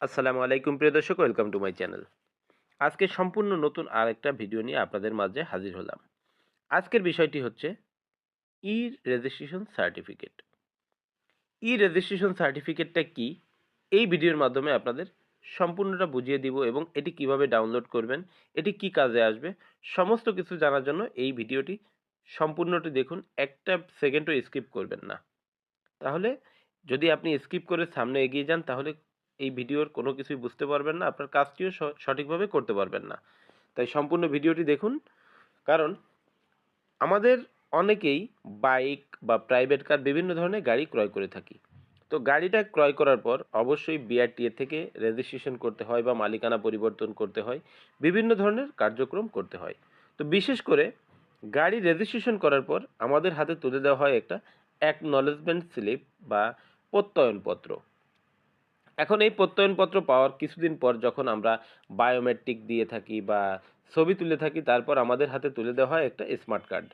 আসসালামু আলাইকুম, প্রিয় দর্শক, ওয়েলকাম টু মাই চ্যানেল। আজকে সম্পূর্ণ নতুন আরেকটা ভিডিও নিয়ে আপনাদের মাঝে হাজির হলাম। আজকের বিষয়টি হচ্ছে e registration certificate e registration সার্টিফিকেটটা কি? এই ভিডিওর মাধ্যমে আপনাদের সম্পূর্ণটা বুঝিয়ে দিব এবং এটি কীভাবে ডাউনলোড করবেন, এটি কি কাজে আসবে, সমস্ত কিছু জানার জন্য এই ভিডিওটি সম্পূর্ণটি দেখুন, একটা সেকেন্ডও স্কিপ করবেন না। তাহলে যদি আপনি স্কিপ করে সামনে এগিয়ে যান, তাহলে এই ভিডিওর কোনো কিছুই বুঝতে পারবেন না, আপনার কাজটিও সঠিকভাবে করতে পারবেন না। তাই সম্পূর্ণ ভিডিওটি দেখুন। কারণ আমাদের অনেকেই বাইক বা প্রাইভেট কার বিভিন্ন ধরনের গাড়ি ক্রয় করে থাকি। তো গাড়িটা ক্রয় করার পর অবশ্যই বিআরটিএ থেকে রেজিস্ট্রেশন করতে হয় বা মালিকানা পরিবর্তন করতে হয়, বিভিন্ন ধরনের কার্যক্রম করতে হয়। তো বিশেষ করে গাড়ি রেজিস্ট্রেশন করার পর আমাদের হাতে তুলে দেওয়া হয় একটা অ্যাকনলেজমেন্ট স্লিপ বা প্রত্যয়নপত্র। এখন এই প্রত্যয়নপত্র পাওয়ার কিছুদিন পর যখন আমরা বায়োমেট্রিক দিয়ে থাকি বা ছবি তুলে থাকি, তারপর আমাদের হাতে তুলে দেওয়া হয় একটা স্মার্ট কার্ড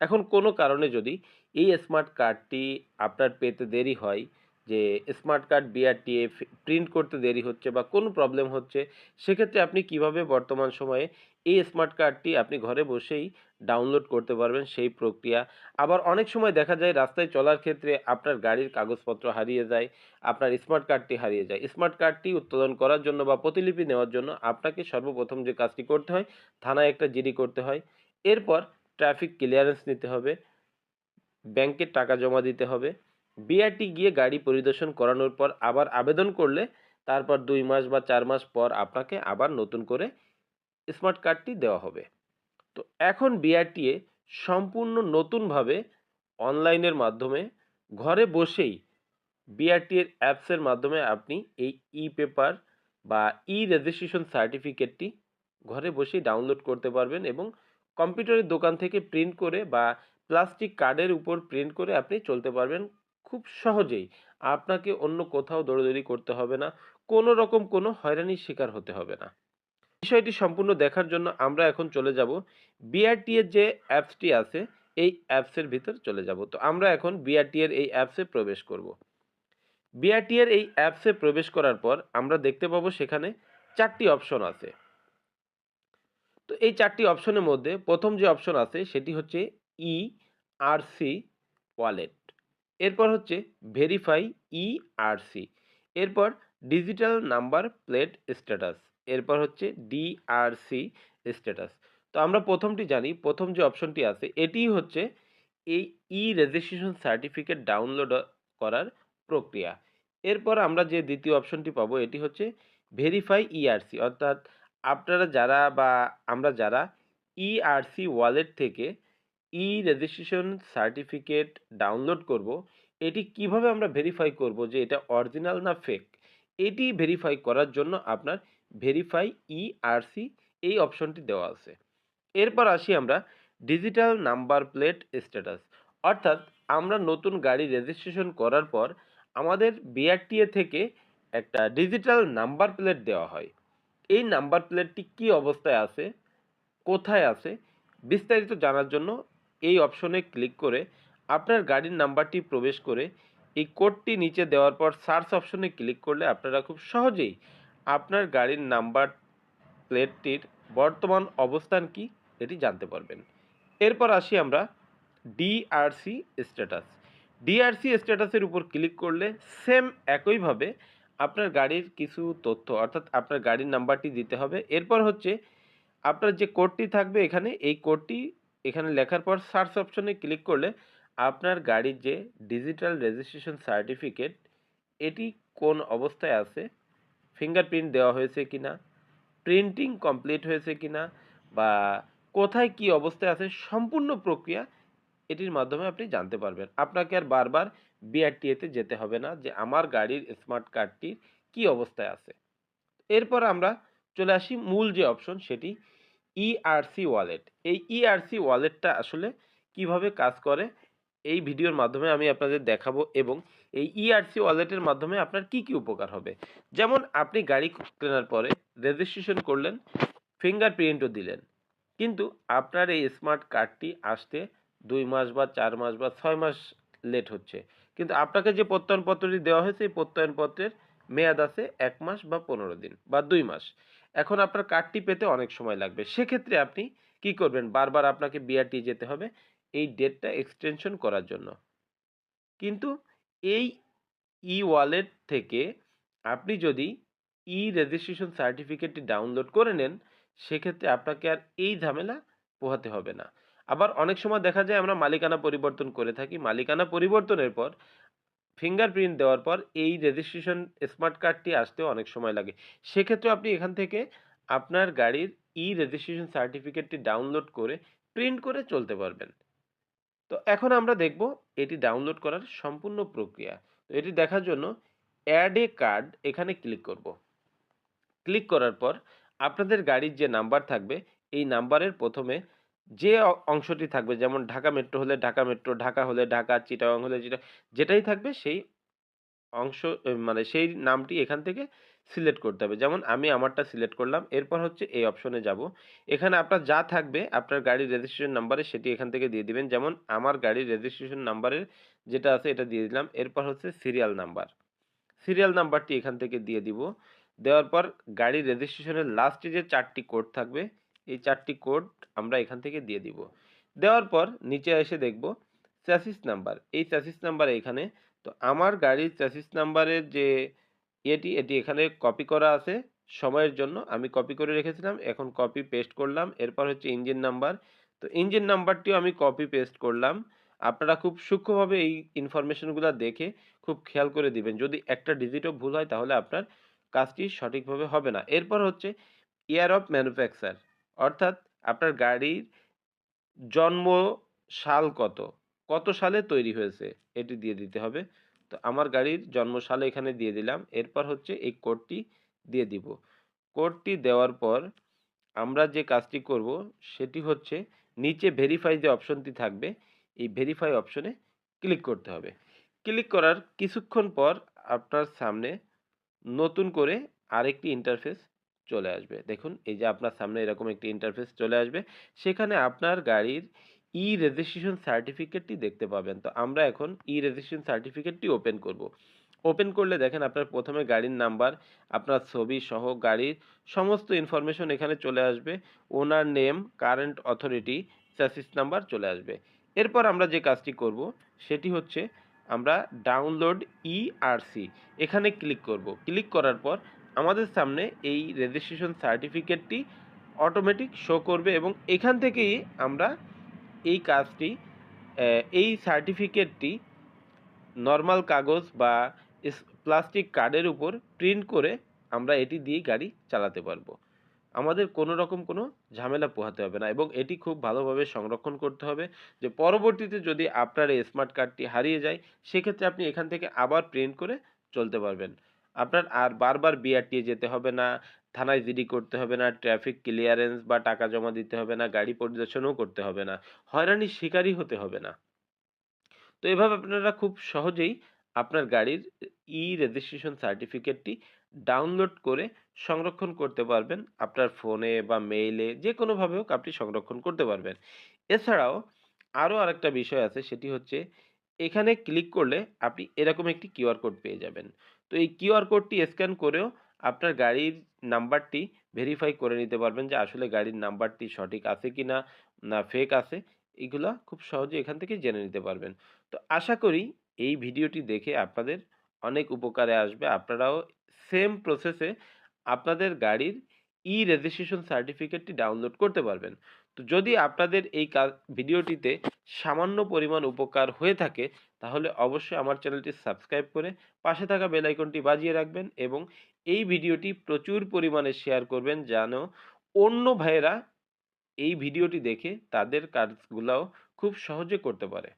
এখন কোনো কারণে যদি এই স্মার্ট কার্ডটি আপনার পেতে দেরি হয়, যে স্মার্ট কার্ড বিআরটিএ প্রিন্ট করতে দেরি হচ্ছে বা কোনো প্রবলেম হচ্ছে, সেক্ষেত্রে আপনি কীভাবে বর্তমান সময়ে এই স্মার্ট কার্ডটি আপনি ঘরে বসেই ডাউনলোড করতে পারবেন সেই প্রক্রিয়া। আবার অনেক সময় দেখা যায় রাস্তায় চলার ক্ষেত্রে আপনার গাড়ির কাগজপত্র হারিয়ে যায়, আপনার স্মার্ট কার্ডটি হারিয়ে যায়। স্মার্ট কার্ডটি উত্তোলন করার জন্য বা প্রতিলিপি নেওয়ার জন্য আপনাকে সর্বপ্রথম যে কাজটি করতে হয়, থানায় একটা জিডি করতে হয়। এরপর ট্রাফিক ক্লিয়ারেন্স নিতে হবে ব্যাংকে টাকা জমা দিতে হবে, বিআরটি গিয়ে গাড়ি পরিদর্শন করানোর পর আবার আবেদন করলে তারপর দুই মাস বা চার মাস পর আপনাকে আবার নতুন করে স্মার্ট কার্ডটি দেওয়া হবে। তো এখন বিআরটিএ সম্পূর্ণ নতুনভাবে অনলাইনের মাধ্যমে ঘরে বসেই বিআরটিএর অ্যাপসের মাধ্যমে আপনি এই ই পেপার বা ই রেজিস্ট্রেশন সার্টিফিকেটটি ঘরে বসেই ডাউনলোড করতে পারবেন এবং কম্পিউটারের দোকান থেকে প্রিন্ট করে বা প্লাস্টিক কার্ডের উপর প্রিন্ট করে আপনি চলতে পারবেন খুব সহজেই। আপনাকে অন্য কোথাও দৌড়দৌড়ি করতে হবে না, কোনো রকম কোনো হয়রানির শিকার হতে হবে না। বিষয়টি সম্পূর্ণ দেখার জন্য আমরা এখন চলে যাব বিআরটি এর যে অ্যাপসটি আছে, এই অ্যাপসের ভিতর চলে যাব। তো আমরা এখন বিআরটি এর এই অ্যাপসে প্রবেশ করব। বিআরটি এর এই অ্যাপসে প্রবেশ করার পর আমরা দেখতে পাবো সেখানে চারটি অপশন আছে। তো এই চারটি অপশনের মধ্যে প্রথম যে অপশন আছে সেটি হচ্ছে ই আর সি ওয়ালেট এরপর হচ্ছে ভেরিফাই ই আর সি এরপর ডিজিটাল নাম্বার প্লেট স্ট্যাটাস এরপর হচ্ছে ডিআরসি স্ট্যাটাস তো আমরা প্রথমটি জানি, প্রথম যে অপশনটি আছে, এটিই হচ্ছে এই ই রেজিস্ট্রেশন সার্টিফিকেট ডাউনলোড করার প্রক্রিয়া। এরপর আমরা যে দ্বিতীয় অপশনটি পাবো, এটি হচ্ছে ভেরিফাই ইআরসি অর্থাৎ আপনারা যারা বা আমরা যারা ইআরসি ওয়ালেট থেকে ই রেজিস্ট্রেশন সার্টিফিকেট ডাউনলোড করব, এটি কীভাবে আমরা ভেরিফাই করব যে এটা অরিজিনাল না ফেক এটি ভেরিফাই করার জন্য আপনার ভেরিফাই ইআরসি এই অপশনটি দেওয়া আছে। এরপর আসি আমরা ডিজিটাল নাম্বার প্লেট স্ট্যাটাস অর্থাৎ আমরা নতুন গাড়ি রেজিস্ট্রেশন করার পর আমাদের বিআরটিএ থেকে একটা ডিজিটাল নাম্বার প্লেট দেওয়া হয়। এই নাম্বার প্লেটটি কী অবস্থায় আছে? কোথায় আছে? বিস্তারিত জানার জন্য এই অপশনে ক্লিক করে আপনার গাড়ির নাম্বারটি প্রবেশ করে এই কোডটি নিচে দেওয়ার পর সার্চ অপশনে ক্লিক করলে আপনারা খুব সহজেই আপনার গাড়ির নাম্বার প্লেটটির বর্তমান অবস্থান কি এটি জানতে পারবেন। এরপর আসি আমরা ডিআরসি স্ট্যাটাস ডিআরসি স্ট্যাটাসের উপর ক্লিক করলে সেম একইভাবে আপনার গাড়ির কিছু তথ্য, অর্থাৎ আপনার গাড়ির নাম্বারটি দিতে হবে। এরপর হচ্ছে আপনার যে কোডটি থাকবে এখানে, এই কোডটি এখানে লেখার পর সার্চ অপশনে ক্লিক করলে আপনার গাড়ির যে ডিজিটাল রেজিস্ট্রেশন সার্টিফিকেট এটি কোন অবস্থায় আছে ফিঙ্গারপ্রিন্ট দেওয়া হয়েছে কি না প্রিন্টিং কমপ্লিট হয়েছে কি না বা কোথায় কি অবস্থায় আছে, সম্পূর্ণ প্রক্রিয়া এটির মাধ্যমে আপনি জানতে পারবেন। আপনাকে আর বারবার বিআরটিএতে যেতে হবে না যে আমার গাড়ির স্মার্ট কার্ডটির কি অবস্থায় আছে। এরপর আমরা চলে আসি মূল যে অপশন সেটি ইআরসি ওয়ালেট এই ইআরসি ওয়ালেটটা আসলে কীভাবে কাজ করে এই ভিডিওর মাধ্যমে আমি আপনাদের দেখাবো এবং এই ইআরসি ওয়ালেটের মাধ্যমে আপনার কি কি উপকার হবে। যেমন আপনি গাড়ি কেনার পরে রেজিস্ট্রেশন করলেন ফিঙ্গারপ্রিন্টও দিলেন। কিন্তু আপনার এই স্মার্ট কার্ডটি আসতে দুই মাস বা চার মাস বা ছয় মাস লেট হচ্ছে। কিন্তু আপনাকে যে প্রত্যয়নপত্রটি দেওয়া হয়েছে, এই প্রত্যয়নপত্রের মেয়াদ আছে এক মাস বা পনেরো দিন বা দুই মাস। এখন আপনার কার্ডটি পেতে অনেক সময় লাগবে। সেক্ষেত্রে আপনি কি করবেন? বারবার আপনাকে বিআরটি যেতে হবে। এই ডেটটা এক্সটেনশন করার জন্য। কিন্তু এই ই ওয়ালেট থেকে আপনি যদি ই রেজিস্ট্রেশন সার্টিফিকেটটি ডাউনলোড করে নেন, সেক্ষেত্রে আপনাকে আর এই ঝামেলা পোহাতে হবে না। আবার অনেক সময় দেখা যায় আমরা মালিকানা পরিবর্তন করে থাকি। মালিকানা পরিবর্তনের পর ফিঙ্গারপ্রিন্ট দেওয়ার পর এই রেজিস্ট্রেশন স্মার্ট কার্ডটি আসতেও অনেক সময় লাগে। সেক্ষেত্রে আপনি এখান থেকে আপনার গাড়ির ই রেজিস্ট্রেশন সার্টিফিকেটটি ডাউনলোড করে প্রিন্ট করে চলতে পারবেন। তো এখন আমরা দেখব এটি ডাউনলোড করার সম্পূর্ণ প্রক্রিয়া। তো এটি দেখার জন্য অ্যাড এ কার্ড এখানে ক্লিক করব। ক্লিক করার পর আপনাদের গাড়ির যে নাম্বার থাকবে, এই নাম্বারের প্রথমে যে অংশটি থাকবে, যেমন ঢাকা মেট্রো হলে ঢাকা মেট্রো ঢাকা হলে ঢাকা, চিটাগাং হলে চিটা যেটাই থাকবে সেই অংশ মানে সেই নামটি এখান থেকে সিলেক্ট করতে হবে। যেমন আমি আমারটা সিলেক্ট করলাম, এরপর হচ্ছে এই অপশনে যাব। এখানে আপনার যা থাকবে, আপনার গাড়ির রেজিস্ট্রেশন নাম্বারে সেটি এখান থেকে দিয়ে দিবেন। যেমন আমার গাড়ির রেজিস্ট্রেশন নাম্বারের যেটা আছে এটা দিয়ে দিলাম। এরপর হচ্ছে সিরিয়াল নাম্বার সিরিয়াল নাম্বারটি এখান থেকে দিয়ে দিব। দেওয়ার পর গাড়ির রেজিস্ট্রেশনের লাস্টে যে চারটি কোড থাকবে, এই চারটি কোড আমরা এখান থেকে দিয়ে দিব। দেওয়ার পর নিচে এসে দেখব চ্যাসিস নাম্বার এই চ্যাসিস নাম্বার এখানে, তো আমার গাড়ির চ্যাসিস নাম্বারের যে এটি এটি এখানে কপি করা আছে। সময়ের জন্য আমি কপি করে রেখেছিলাম, এখন কপি পেস্ট করলাম, এরপর হচ্ছে ইঞ্জিন নাম্বার তো ইঞ্জিন নাম্বারটিও আমি কপি পেস্ট করলাম। আপনারা খুব সূক্ষ্মভাবে এই ইনফরমেশনগুলো দেখে খুব খেয়াল করে দিবেন। যদি একটা ডিজিটও ভুল হয়, তাহলে আপনার কাজটি সঠিকভাবে হবে না। এরপর হচ্ছে ইয়ার অফ ম্যানুফ্যাকচার অর্থাৎ আপনার গাড়ির জন্ম সাল কত? কত সালে তৈরি হয়েছে? এটি দিয়ে দিতে হবে। তো আমার গাড়ির জন্ম সালে এখানে দিয়ে দিলাম। এরপর হচ্ছে এই কোডটি দিয়ে দিব। কোডটি দেওয়ার পর আমরা যে কাজটি করব সেটি হচ্ছে নিচে ভেরিফাই যে অপশনটি থাকবে, এই ভেরিফাই অপশনে ক্লিক করতে হবে। ক্লিক করার কিছুক্ষণ পর আপনার সামনে নতুন করে আরেকটি ইন্টারফেস চলে আসবে। দেখুন, এই যে আপনার সামনে এরকম একটি ইন্টারফেস চলে আসবে। সেখানে আপনার গাড়ির ই রেজিস্ট্রেশন সার্টিফিকেটটি দেখতে পাবেন। তো আমরা এখন ই রেজিস্ট্রেশন সার্টিফিকেটটি ওপেন করব। ওপেন করলে দেখেন আপনার প্রথমে গাড়ির নাম্বার আপনার ছবি সহ গাড়ির সমস্ত ইনফরমেশন এখানে চলে আসবে। Owner name current authority chassis number চলে আসবে। এরপর আমরা যে কাজটি করব, সেটি হচ্ছে আমরা ডাউনলোড ই ইআরসি এখানে ক্লিক করব। ক্লিক করার পর আমাদের সামনে এই রেজিস্ট্রেশন সার্টিফিকেটটি অটোমেটিক শো করবে এবং এখান থেকেই আমরা এই কাজটি এই সার্টিফিকেটটি নর্মাল কাগজ বা প্লাস্টিক কার্ডের উপর প্রিন্ট করে আমরা এটি দিয়ে গাড়ি চালাতে পারব। আমাদের কোনো রকম কোনো ঝামেলা পোহাতে হবে না এবং এটি খুব ভালোভাবে সংরক্ষণ করতে হবে যে পরবর্তীতে যদি আপনার এই স্মার্ট কার্ডটি হারিয়ে যায়, সেক্ষেত্রে আপনি এখান থেকে আবার প্রিন্ট করে চলতে পারবেন। আপনার আর বারবার বিআরটিএ যেতে হবে না, থানায় জিডি করতে হবে না ট্রাফিক ক্লিয়ারেন্স বা টাকা জমা দিতে হবে না, গাড়ি পরিদর্শনও করতে হবে না হয়রানির শিকারই হতে হবে না। তো এভাবে আপনারা খুব সহজেই আপনার গাড়ির ই রেজিস্ট্রেশন সার্টিফিকেটটি ডাউনলোড করে সংরক্ষণ করতে পারবেন। আপনার ফোনে বা মেইলে যে কোনোভাবে হোক আপনি সংরক্ষণ করতে পারবেন। এছাড়াও আরও আরেকটা বিষয় আছে, সেটি হচ্ছে এখানে ক্লিক করলে আপনি এরকম একটি কিউআর কোড পেয়ে যাবেন। তো এই কিউআর কোডটি স্ক্যান করেও আপনার গাড়ির নাম্বারটি ভেরিফাই করে নিতে পারবেন যে আসলে গাড়ির নাম্বারটি সঠিক আছে কি না না ফেক আছে। এগুলা খুব সহজে এখান থেকে জেনে নিতে পারবেন। তো আশা করি এই ভিডিওটি দেখে আপনাদের অনেক উপকারে আসবে। আপনারাও সেম প্রসেসে আপনাদের গাড়ির ই রেজিস্ট্রেশন সার্টিফিকেটটি ডাউনলোড করতে পারবেন। তো যদি আপনাদের এই ভিডিওটিতে সামান্য পরিমাণ উপকার হয়ে থাকে, তাহলে অবশ্যই আমার চ্যানেলটি সাবস্ক্রাইব করে পাশে থাকা বেল আইকনটি বাজিয়ে রাখবেন এবং এই ভিডিওটি প্রচুর পরিমাণে শেয়ার করবেন যেন অন্য ভাইয়েরা এই ভিডিওটি দেখে তাদের কাজগুলাও খুব সহজে করতে পারে।